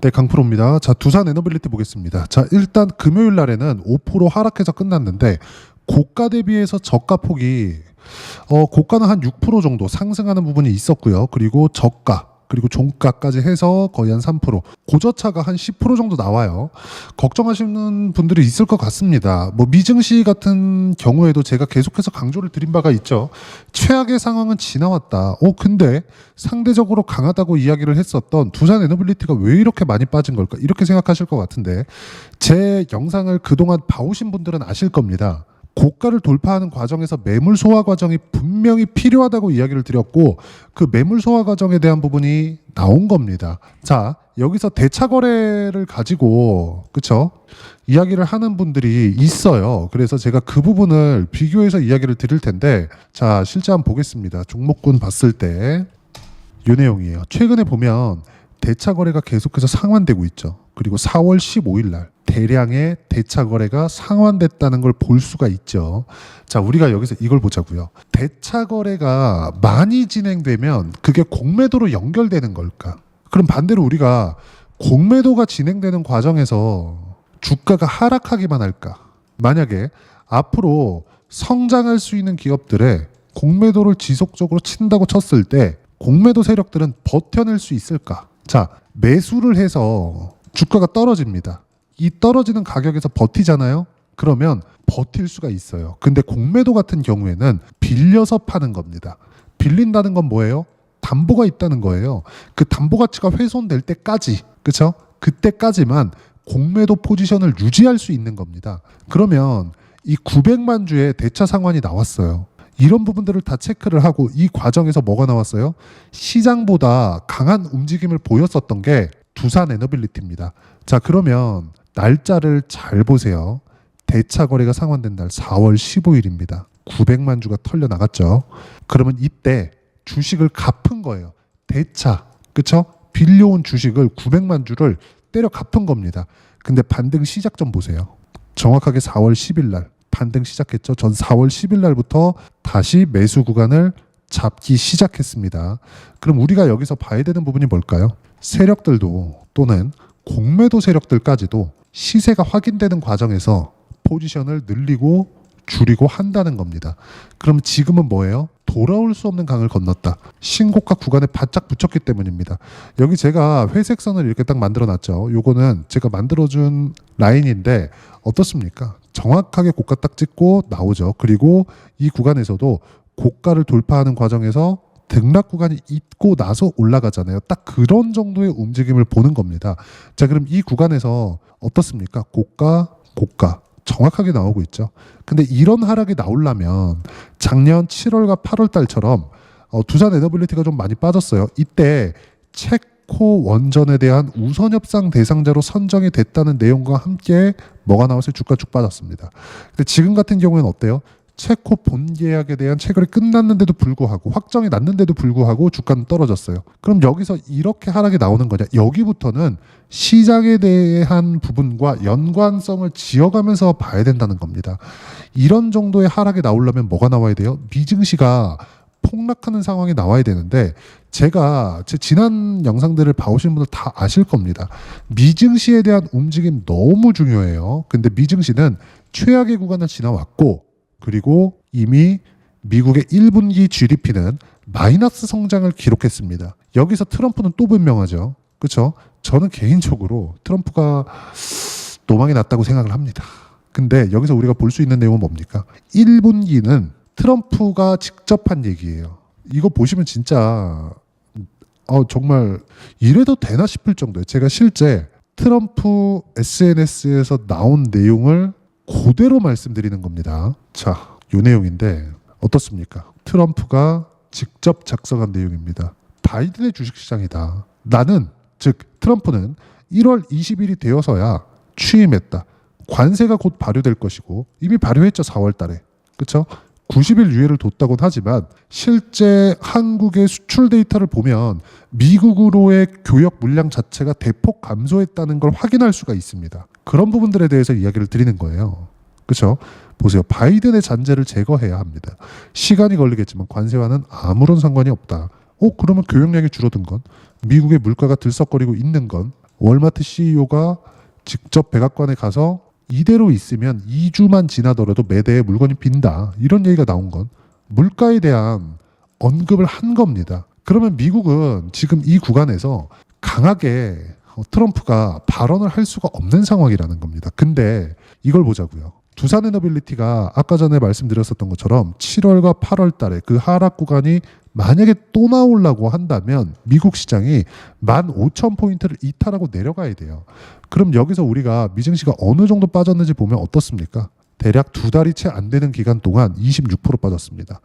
네, 강프로입니다. 자, 두산 에너빌리티 보겠습니다. 자, 일단 금요일 날에는 5% 하락해서 끝났는데 고가 대비해서 저가 폭이 어, 고가는 한 6% 정도 상승하는 부분이 있었고요. 그리고 저가 그리고 종가까지 해서 거의 한 3% 고저차가 한 10% 정도 나와요. 걱정하시는 분들이 있을 것 같습니다. 뭐 미증시 같은 경우에도 제가 계속해서 강조를 드린 바가 있죠. 최악의 상황은 지나왔다. 어 근데 상대적으로 강하다고 이야기를 했었던 두산 에너빌리티가 왜 이렇게 많이 빠진 걸까? 이렇게 생각하실 것 같은데 제 영상을 그동안 봐오신 분들은 아실 겁니다. 고가를 돌파하는 과정에서 매물 소화 과정이 분명히 필요하다고 이야기를 드렸고 그 매물 소화 과정에 대한 부분이 나온 겁니다. 자, 여기서 대차 거래를 가지고 그쵸 이야기를 하는 분들이 있어요. 그래서 제가 그 부분을 비교해서 이야기를 드릴 텐데 자, 실제 한번 보겠습니다. 종목군 봤을 때이 내용이에요. 최근에 보면 대차 거래가 계속해서 상환되고 있죠. 그리고 4월 15일 날 대량의 대차 거래가 상환됐다는 걸 볼 수가 있죠. 자, 우리가 여기서 이걸 보자고요. 대차 거래가 많이 진행되면 그게 공매도로 연결되는 걸까? 그럼 반대로 우리가 공매도가 진행되는 과정에서 주가가 하락하기만 할까? 만약에 앞으로 성장할 수 있는 기업들의 공매도를 지속적으로 친다고 쳤을 때 공매도 세력들은 버텨낼 수 있을까? 자, 매수를 해서 주가가 떨어집니다. 이 떨어지는 가격에서 버티잖아요? 그러면 버틸 수가 있어요. 근데 공매도 같은 경우에는 빌려서 파는 겁니다. 빌린다는 건 뭐예요? 담보가 있다는 거예요. 그 담보 가치가 훼손될 때까지, 그쵸? 그때까지만 공매도 포지션을 유지할 수 있는 겁니다. 그러면 이 900만 주의 대차 상환이 나왔어요. 이런 부분들을 다 체크를 하고 이 과정에서 뭐가 나왔어요? 시장보다 강한 움직임을 보였었던 게 두산 에너빌리티입니다. 자, 그러면 날짜를 잘 보세요. 대차 거래가 상환된 날 4월 15일입니다. 900만 주가 털려 나갔죠. 그러면 이때 주식을 갚은 거예요. 대차. 그쵸? 빌려온 주식을 900만 주를 때려 갚은 겁니다. 근데 반등 시작점 보세요. 정확하게 4월 10일 날 반등 시작했죠. 전 4월 10일 날부터 다시 매수 구간을 잡기 시작했습니다. 그럼 우리가 여기서 봐야 되는 부분이 뭘까요? 세력들도 또는 공매도 세력들까지도 시세가 확인되는 과정에서 포지션을 늘리고 줄이고 한다는 겁니다. 그럼 지금은 뭐예요? 돌아올 수 없는 강을 건넜다. 신고가 구간에 바짝 붙였기 때문입니다. 여기 제가 회색 선을 이렇게 딱 만들어 놨죠. 요거는 제가 만들어준 라인인데 어떻습니까? 정확하게 고가 딱 찍고 나오죠. 그리고 이 구간에서도 고가를 돌파하는 과정에서 등락 구간이 있고 나서 올라가잖아요. 딱 그런 정도의 움직임을 보는 겁니다. 자, 그럼 이 구간에서 어떻습니까? 고가, 고가. 정확하게 나오고 있죠. 근데 이런 하락이 나오려면 작년 7월과 8월 달처럼 어, 두산 에너빌리티가 좀 많이 빠졌어요. 이때 체코 원전에 대한 우선 협상 대상자로 선정이 됐다는 내용과 함께 뭐가 나왔어요? 주가 쭉 빠졌습니다. 근데 지금 같은 경우에는 어때요? 체코 본 계약에 대한 체결이 끝났는데도 불구하고 확정이 났는데도 불구하고 주가는 떨어졌어요. 그럼 여기서 이렇게 하락이 나오는 거냐? 여기부터는 시장에 대한 부분과 연관성을 지어가면서 봐야 된다는 겁니다. 이런 정도의 하락이 나오려면 뭐가 나와야 돼요? 미증시가 폭락하는 상황이 나와야 되는데 제가 제 지난 영상들을 봐오신 분들 다 아실 겁니다. 미증시에 대한 움직임 너무 중요해요. 근데 미증시는 최악의 구간을 지나왔고 그리고 이미 미국의 1분기 GDP는 마이너스 성장을 기록했습니다. 여기서 트럼프는 또 변명하죠. 그렇죠? 저는 개인적으로 트럼프가 노망이 났다고 생각을 합니다. 근데 여기서 우리가 볼 수 있는 내용은 뭡니까? 1분기는 트럼프가 직접 한 얘기예요. 이거 보시면 진짜 어, 정말 이래도 되나 싶을 정도예요. 제가 실제 트럼프 SNS에서 나온 내용을 그대로 말씀드리는 겁니다. 자, 요 내용인데 어떻습니까? 트럼프가 직접 작성한 내용입니다. 바이든의 주식시장이다. 나는 즉 트럼프는 1월 20일이 되어서야 취임했다. 관세가 곧 발효될 것이고 이미 발효했죠 4월 달에. 그렇죠? 90일 유예를 뒀다곤 하지만 실제 한국의 수출 데이터를 보면 미국으로의 교역 물량 자체가 대폭 감소했다는 걸 확인할 수가 있습니다. 그런 부분들에 대해서 이야기를 드리는 거예요. 그렇죠? 보세요. 바이든의 잔재를 제거해야 합니다. 시간이 걸리겠지만 관세와는 아무런 상관이 없다. 어 그러면 교역량이 줄어든 건 미국의 물가가 들썩거리고 있는 건 월마트 CEO가 직접 백악관에 가서 이대로 있으면 2주만 지나더라도 매대에 물건이 빈다. 이런 얘기가 나온 건 물가에 대한 언급을 한 겁니다. 그러면 미국은 지금 이 구간에서 강하게 어, 트럼프가 발언을 할 수가 없는 상황이라는 겁니다. 근데 이걸 보자고요. 두산 에너빌리티가 아까 전에 말씀드렸었던 것처럼 7월과 8월 달에 그 하락 구간이 만약에 또 나오려고 한다면 미국 시장이 15,000포인트를 이탈하고 내려가야 돼요. 그럼 여기서 우리가 미증시가 어느 정도 빠졌는지 보면 어떻습니까? 대략 두 달이 채 안 되는 기간 동안 26% 빠졌습니다.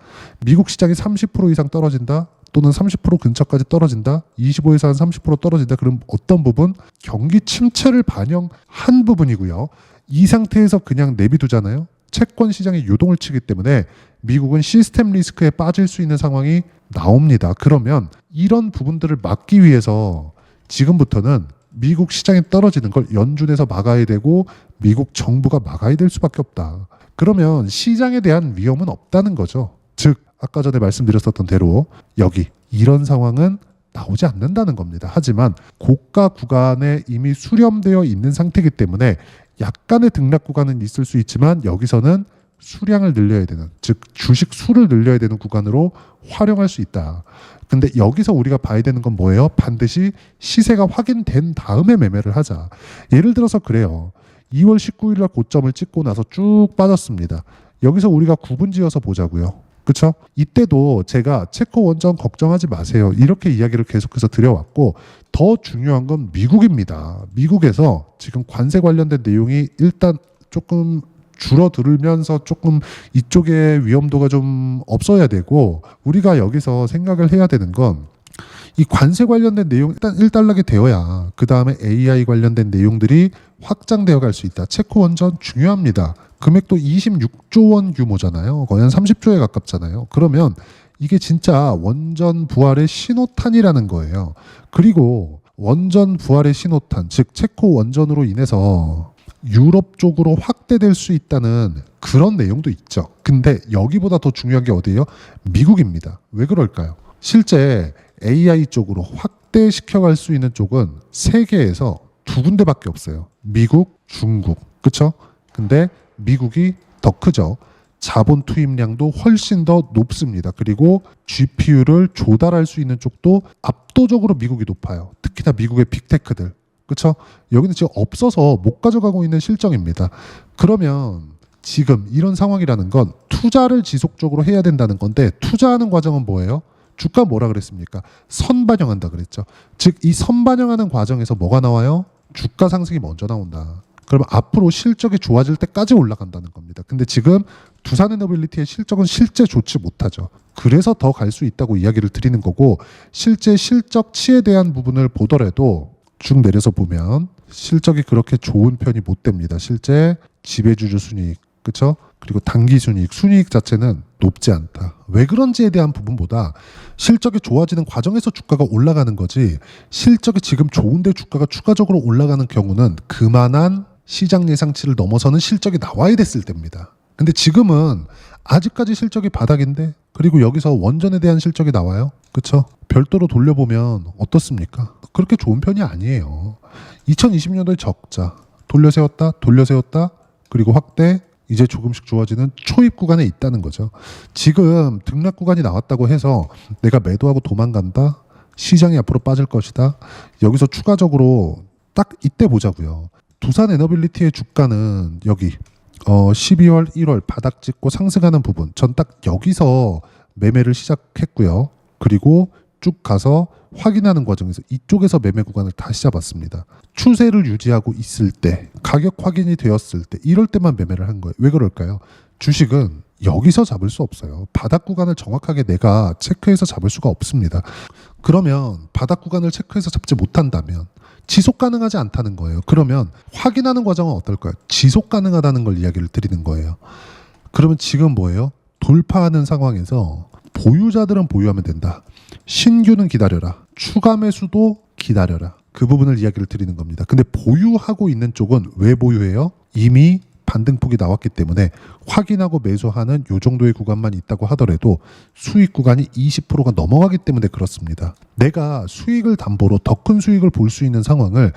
미국 시장이 30% 이상 떨어진다 또는 30% 근처까지 떨어진다 25에서 한 30% 떨어진다 그럼 어떤 부분 경기 침체를 반영한 부분이고요. 이 상태에서 그냥 내비두잖아요. 채권 시장이 요동을 치기 때문에 미국은 시스템 리스크에 빠질 수 있는 상황이 나옵니다. 그러면 이런 부분들을 막기 위해서 지금부터는 미국 시장이 떨어지는 걸 연준에서 막아야 되고 미국 정부가 막아야 될 수밖에 없다. 그러면 시장에 대한 위험은 없다는 거죠. 즉 아까 전에 말씀드렸었던 대로 여기 이런 상황은 나오지 않는다는 겁니다. 하지만 고가 구간에 이미 수렴되어 있는 상태이기 때문에 약간의 등락 구간은 있을 수 있지만 여기서는 수량을 늘려야 되는 즉 주식 수를 늘려야 되는 구간으로 활용할 수 있다. 근데 여기서 우리가 봐야 되는 건 뭐예요? 반드시 시세가 확인된 다음에 매매를 하자. 예를 들어서 그래요. 2월 19일 날 고점을 찍고 나서 쭉 빠졌습니다. 여기서 우리가 구분 지어서 보자고요. 그렇죠? 이때도 제가 체코 원전 걱정하지 마세요. 이렇게 이야기를 계속해서 드려왔고 더 중요한 건 미국입니다. 미국에서 지금 관세 관련된 내용이 일단 조금 줄어들면서 조금 이쪽의 위험도가 좀 없어야 되고 우리가 여기서 생각을 해야 되는 건 이 관세 관련된 내용 일단 일단락이 되어야 그 다음에 AI 관련된 내용들이 확장되어 갈 수 있다. 체코 원전 중요합니다. 금액도 26조 원 규모잖아요. 거의 한 30조에 가깝잖아요. 그러면 이게 진짜 원전 부활의 신호탄이라는 거예요. 그리고 원전 부활의 신호탄, 즉 체코 원전으로 인해서 유럽 쪽으로 확대될 수 있다는 그런 내용도 있죠. 근데 여기보다 더 중요한 게 어디예요? 미국입니다. 왜 그럴까요? 실제 AI 쪽으로 확대시켜 갈 수 있는 쪽은 세계에서 두 군데밖에 없어요. 미국, 중국. 그쵸? 근데 미국이 더 크죠. 자본 투입량도 훨씬 더 높습니다. 그리고 GPU를 조달할 수 있는 쪽도 압도적으로 미국이 높아요. 특히나 미국의 빅테크들. 그렇죠? 여기는 지금 없어서 못 가져가고 있는 실정입니다. 그러면 지금 이런 상황이라는 건 투자를 지속적으로 해야 된다는 건데 투자하는 과정은 뭐예요? 주가 뭐라 그랬습니까? 선반영한다 그랬죠. 즉 이 선반영하는 과정에서 뭐가 나와요? 주가 상승이 먼저 나온다. 그러면 앞으로 실적이 좋아질 때까지 올라간다는 겁니다. 근데 지금 두산 에너빌리티의 실적은 실제 좋지 못하죠. 그래서 더 갈 수 있다고 이야기를 드리는 거고 실제 실적치에 대한 부분을 보더라도 쭉 내려서 보면 실적이 그렇게 좋은 편이 못 됩니다. 실제 지배주주 순이익, 그렇죠? 그리고 단기 순이익, 순이익 자체는 높지 않다. 왜 그런지에 대한 부분보다 실적이 좋아지는 과정에서 주가가 올라가는 거지 실적이 지금 좋은데 주가가 추가적으로 올라가는 경우는 그만한 시장 예상치를 넘어서는 실적이 나와야 됐을 때입니다. 근데 지금은 아직까지 실적이 바닥인데 그리고 여기서 원전에 대한 실적이 나와요. 그렇죠? 별도로 돌려보면 어떻습니까? 그렇게 좋은 편이 아니에요. 2020년도에 적자 돌려세웠다 돌려세웠다 그리고 확대 이제 조금씩 좋아지는 초입 구간에 있다는 거죠. 지금 등락 구간이 나왔다고 해서 내가 매도하고 도망간다. 시장이 앞으로 빠질 것이다. 여기서 추가적으로 딱 이때 보자고요. 두산 에너빌리티의 주가는 여기 어 12월 1월 바닥 찍고 상승하는 부분 전 딱 여기서 매매를 시작했고요. 그리고 쭉 가서 확인하는 과정에서 이쪽에서 매매 구간을 다시 잡았습니다. 추세를 유지하고 있을 때 가격 확인이 되었을 때 이럴 때만 매매를 한 거예요. 왜 그럴까요? 주식은 여기서 잡을 수 없어요. 바닥 구간을 정확하게 내가 체크해서 잡을 수가 없습니다. 그러면 바닥 구간을 체크해서 잡지 못한다면 지속 가능하지 않다는 거예요. 그러면 확인하는 과정은 어떨까요? 지속 가능하다는 걸 이야기를 드리는 거예요. 그러면 지금 뭐예요? 돌파하는 상황에서 보유자들은 보유하면 된다. 신규는 기다려라. 추가 매수도 기다려라. 그 부분을 이야기를 드리는 겁니다. 근데 보유하고 있는 쪽은 왜 보유해요? 이미 반등폭이 나왔기 때문에 확인하고 매수하는 요 정도의 구간만 있다고 하더라도 수익 구간이 20%가 넘어가기 때문에 그렇습니다. 내가 수익을 담보로 더 큰 수익을 볼 수 있는 상황을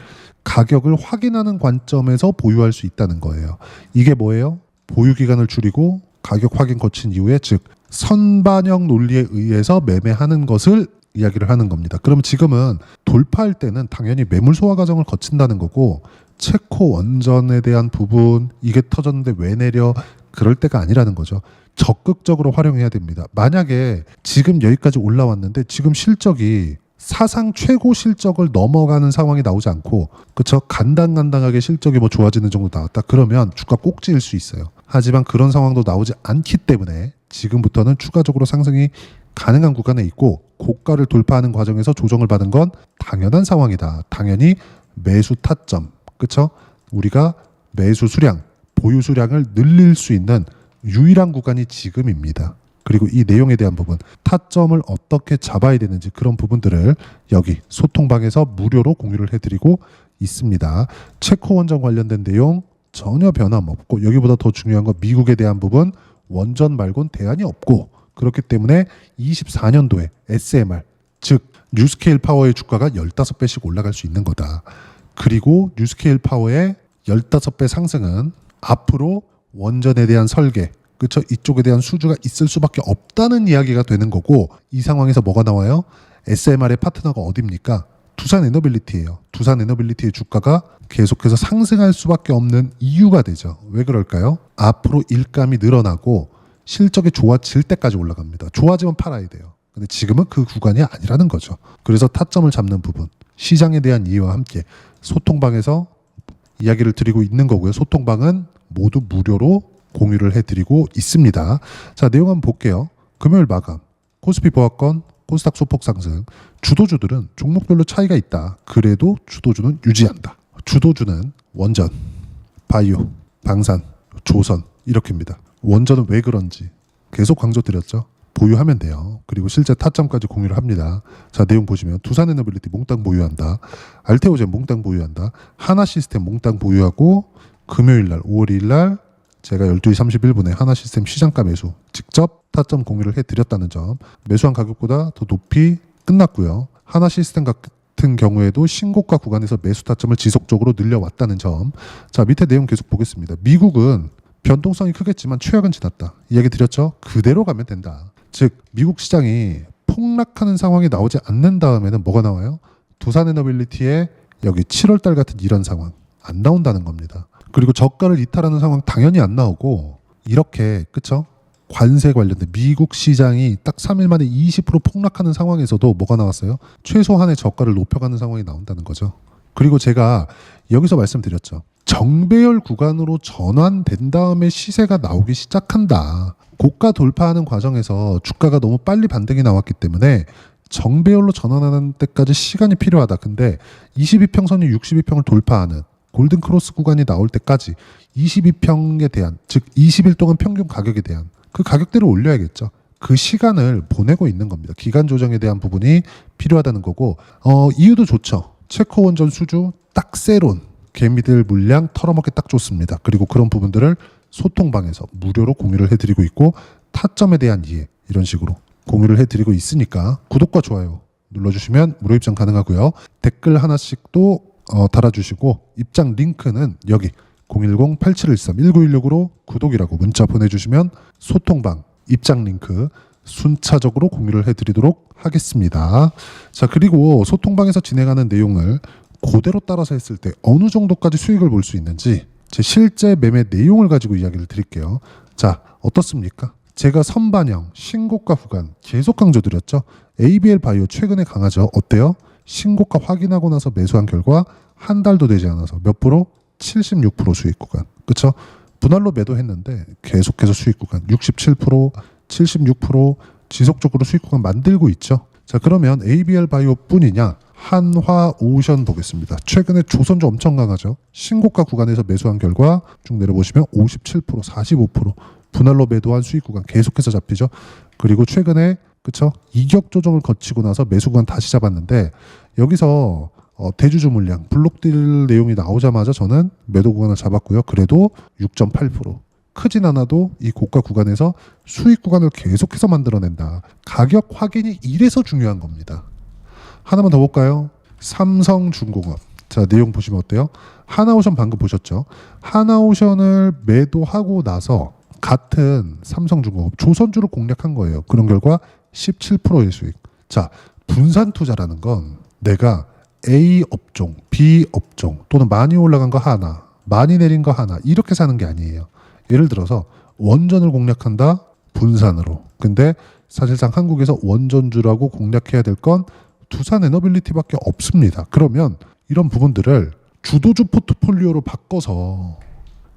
가격을 확인하는 관점에서 보유할 수 있다는 거예요. 이게 뭐예요? 보유 기간을 줄이고 가격 확인 거친 이후에 즉 선반영 논리에 의해서 매매하는 것을 이야기를 하는 겁니다. 그럼 지금은 돌파할 때는 당연히 매물 소화 과정을 거친다는 거고 체코 원전에 대한 부분 이게 터졌는데 왜 내려 그럴 때가 아니라는 거죠. 적극적으로 활용해야 됩니다. 만약에 지금 여기까지 올라왔는데 지금 실적이 사상 최고 실적을 넘어가는 상황이 나오지 않고 그쵸 간당간당하게 실적이 뭐 좋아지는 정도 나왔다 그러면 주가 꼭지일 수 있어요. 하지만 그런 상황도 나오지 않기 때문에 지금부터는 추가적으로 상승이 가능한 구간에 있고 고가를 돌파하는 과정에서 조정을 받은 건 당연한 상황이다. 당연히 매수 타점, 그쵸? 우리가 매수 수량, 보유 수량을 늘릴 수 있는 유일한 구간이 지금입니다. 그리고 이 내용에 대한 부분, 타점을 어떻게 잡아야 되는지 그런 부분들을 여기 소통방에서 무료로 공유를 해드리고 있습니다. 체코 원전 관련된 내용 전혀 변함없고 여기보다 더 중요한 건 미국에 대한 부분 원전 말곤 대안이 없고 그렇기 때문에 24년도에 SMR 즉 뉴스케일 파워의 주가가 15배씩 올라갈 수 있는 거다. 그리고 뉴스케일 파워의 15배 상승은 앞으로 원전에 대한 설계 그쵸 이쪽에 대한 수주가 있을 수밖에 없다는 이야기가 되는 거고 이 상황에서 뭐가 나와요? SMR의 파트너가 어딥니까? 두산 에너빌리티예요. 두산 에너빌리티의 주가가 계속해서 상승할 수밖에 없는 이유가 되죠. 왜 그럴까요? 앞으로 일감이 늘어나고 실적이 좋아질 때까지 올라갑니다. 좋아지면 팔아야 돼요. 근데 지금은 그 구간이 아니라는 거죠. 그래서 타점을 잡는 부분, 시장에 대한 이해와 함께 소통방에서 이야기를 드리고 있는 거고요. 소통방은 모두 무료로 공유를 해드리고 있습니다. 자, 내용 한번 볼게요. 금요일 마감, 코스피 보합권, 코스닥 소폭 상승, 주도주들은 종목별로 차이가 있다. 그래도 주도주는 유지한다. 주도주는 원전, 바이오, 방산, 조선 이렇게입니다. 원전은 왜 그런지 계속 강조드렸죠. 보유하면 돼요. 그리고 실제 타점까지 공유를 합니다. 자 내용 보시면 두산 에너빌리티 몽땅 보유한다. 알테오젠 몽땅 보유한다. 하나 시스템 몽땅 보유하고 금요일 날 5월 2일 날 제가 12시 31분에 하나 시스템 시장가 매수 직접 타점 공유를 해드렸다는 점 매수한 가격보다 더 높이 끝났고요. 하나 시스템 같은 경우에도 신고가 구간에서 매수 타점을 지속적으로 늘려왔다는 점. 자 밑에 내용 계속 보겠습니다. 미국은 변동성이 크겠지만 최악은 지났다. 이야기 드렸죠? 그대로 가면 된다. 즉 미국 시장이 폭락하는 상황이 나오지 않는 다음에는 뭐가 나와요? 두산에너빌리티의 여기 7월 달 같은 이런 상황 안 나온다는 겁니다. 그리고 저가를 이탈하는 상황 당연히 안 나오고 이렇게 그쵸? 관세 관련된 미국 시장이 딱 3일 만에 20% 폭락하는 상황에서도 뭐가 나왔어요? 최소한의 저가를 높여가는 상황이 나온다는 거죠. 그리고 제가 여기서 말씀드렸죠. 정배열 구간으로 전환된 다음에 시세가 나오기 시작한다. 고가 돌파하는 과정에서 주가가 너무 빨리 반등이 나왔기 때문에 정배열로 전환하는 때까지 시간이 필요하다. 근데 22평선이 62평을 돌파하는 골든 크로스 구간이 나올 때까지 22평에 대한 즉 20일 동안 평균 가격에 대한 그 가격대를 올려야겠죠. 그 시간을 보내고 있는 겁니다. 기간 조정에 대한 부분이 필요하다는 거고 어, 이유도 좋죠. 체코 원전 수주 딱세론 개미들 물량 털어먹기 딱 좋습니다. 그리고 그런 부분들을 소통방에서 무료로 공유를 해드리고 있고 타점에 대한 이해 이런 식으로 공유를 해드리고 있으니까 구독과 좋아요 눌러주시면 무료 입장 가능하고요. 댓글 하나씩 또 어, 달아주시고 입장 링크는 여기 010-8713-1916으로 구독이라고 문자 보내주시면 소통방 입장 링크 순차적으로 공유를 해드리도록 하겠습니다. 자 그리고 소통방에서 진행하는 내용을 그대로 따라서 했을 때 어느 정도까지 수익을 볼 수 있는지 제 실제 매매 내용을 가지고 이야기를 드릴게요. 자 어떻습니까? 제가 선반영 신고가 구간 계속 강조드렸죠. ABL 바이오 최근에 강하죠. 어때요? 신고가 확인하고 나서 매수한 결과 한 달도 되지 않아서 몇 프로? 76% 수익 구간. 그쵸? 분할로 매도했는데 계속해서 수익 구간 67%, 76% 지속적으로 수익 구간 만들고 있죠. 자 그러면 ABL 바이오 뿐이냐? 한화 오션 보겠습니다. 최근에 조선주 엄청 강하죠. 신고가 구간에서 매수한 결과 쭉 내려보시면 57%, 45% 분할로 매도한 수익 구간 계속해서 잡히죠. 그리고 최근에 그쵸 이격 조정을 거치고 나서 매수 구간 다시 잡았는데 여기서 어, 대주주 물량 블록딜 내용이 나오자마자 저는 매도 구간을 잡았고요. 그래도 6.8% 크진 않아도 이 고가 구간에서 수익 구간을 계속해서 만들어낸다. 가격 확인이 이래서 중요한 겁니다. 하나만 더 볼까요? 삼성중공업. 자, 내용 보시면 어때요? 하나오션 방금 보셨죠? 하나오션을 매도하고 나서 같은 삼성중공업 조선주를 공략한 거예요. 그런 결과 17%의 수익. 자, 분산 투자라는 건 내가 A 업종, B 업종 또는 많이 올라간 거 하나, 많이 내린 거 하나 이렇게 사는 게 아니에요. 예를 들어서 원전을 공략한다 분산으로. 근데 사실상 한국에서 원전주라고 공략해야 될 건 두산 에너빌리티밖에 없습니다. 그러면 이런 부분들을 주도주 포트폴리오로 바꿔서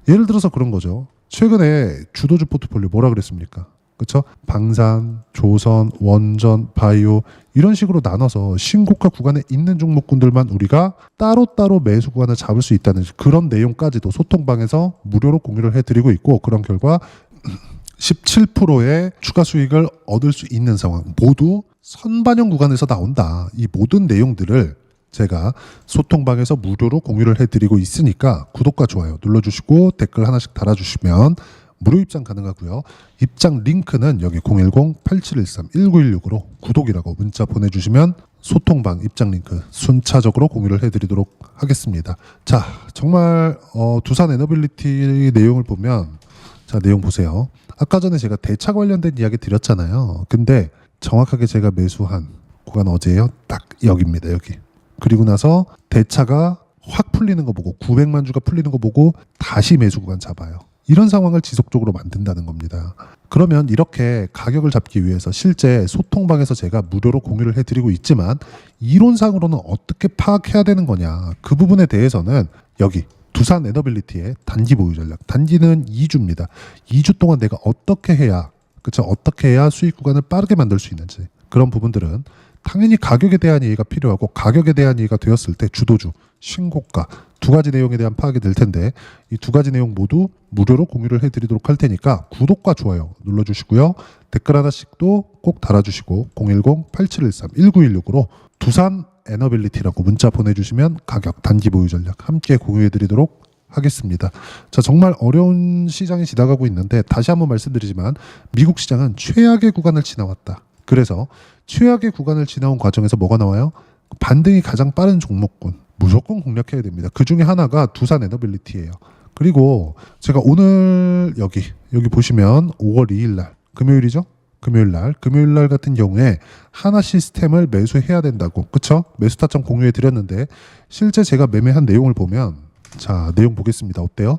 예를 들어서 그런 거죠. 최근에 주도주 포트폴리오 뭐라 그랬습니까? 그렇죠? 방산, 조선, 원전, 바이오 이런 식으로 나눠서 신고가 구간에 있는 종목군들만 우리가 따로따로 매수 구간을 잡을 수 있다는 그런 내용까지도 소통방에서 무료로 공유를 해드리고 있고 그런 결과 17%의 추가 수익을 얻을 수 있는 상황 모두 선반영 구간에서 나온다. 이 모든 내용들을 제가 소통방에서 무료로 공유를 해드리고 있으니까 구독과 좋아요 눌러주시고 댓글 하나씩 달아주시면 무료 입장 가능하고요. 입장 링크는 여기 010-8713-1916으로 구독이라고 문자 보내주시면 소통방 입장 링크 순차적으로 공유를 해드리도록 하겠습니다. 자, 정말 어, 두산 에너빌리티 내용을 보면 자 내용 보세요. 아까 전에 제가 대차 관련된 이야기 드렸잖아요. 근데 정확하게 제가 매수한 구간 어제요. 딱 여기입니다. 여기. 그리고 나서 대차가 확 풀리는 거 보고 900만 주가 풀리는 거 보고 다시 매수 구간 잡아요. 이런 상황을 지속적으로 만든다는 겁니다. 그러면 이렇게 가격을 잡기 위해서 실제 소통방에서 제가 무료로 공유를 해드리고 있지만 이론상으로는 어떻게 파악해야 되는 거냐 그 부분에 대해서는 여기 두산 에너빌리티의 단기 보유 전략 단기는 2주입니다. 2주 동안 내가 어떻게 해야 그쵸? 어떻게 해야 수익 구간을 빠르게 만들 수 있는지. 그런 부분들은 당연히 가격에 대한 이해가 필요하고 가격에 대한 이해가 되었을 때 주도주 신고가 두 가지 내용에 대한 파악이 될 텐데 이 두 가지 내용 모두 무료로 공유를 해드리도록 할 테니까 구독과 좋아요 눌러주시고요. 댓글 하나씩도 꼭 달아주시고 010-8713-1916으로 두산 에너빌리티라고 문자 보내주시면 가격 단기 보유 전략 함께 공유해드리도록 하겠습니다. 자 정말 어려운 시장이 지나가고 있는데 다시 한번 말씀드리지만 미국 시장은 최악의 구간을 지나왔다. 그래서 최악의 구간을 지나온 과정에서 뭐가 나와요? 반등이 가장 빠른 종목군 무조건 공략해야 됩니다. 그 중에 하나가 두산 에너빌리티예요. 그리고 제가 오늘 여기 여기 보시면 5월 2일 날 금요일이죠? 금요일 날 금요일 날 같은 경우에 하나 시스템을 매수해야 된다고 그쵸? 매수 타점 공유해 드렸는데 실제 제가 매매한 내용을 보면 자 내용 보겠습니다. 어때요?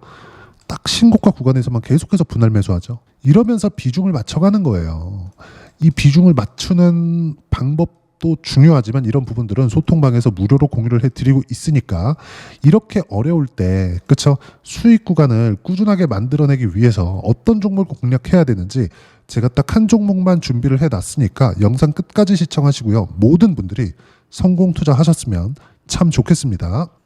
딱 신고가 구간에서만 계속해서 분할 매수하죠. 이러면서 비중을 맞춰가는 거예요. 이 비중을 맞추는 방법도 중요하지만 이런 부분들은 소통방에서 무료로 공유를 해드리고 있으니까 이렇게 어려울 때 그쵸 수익 구간을 꾸준하게 만들어내기 위해서 어떤 종목을 공략해야 되는지 제가 딱 한 종목만 준비를 해놨으니까 영상 끝까지 시청하시고요 모든 분들이 성공 투자하셨으면 참 좋겠습니다.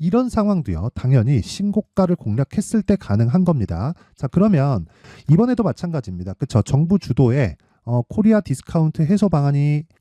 이런 상황도요 당연히 신고가를 공략했을 때 가능한 겁니다. 자 그러면 이번에도 마찬가지입니다. 그쵸 정부 주도의 어, 코리아 디스카운트 해소 방안이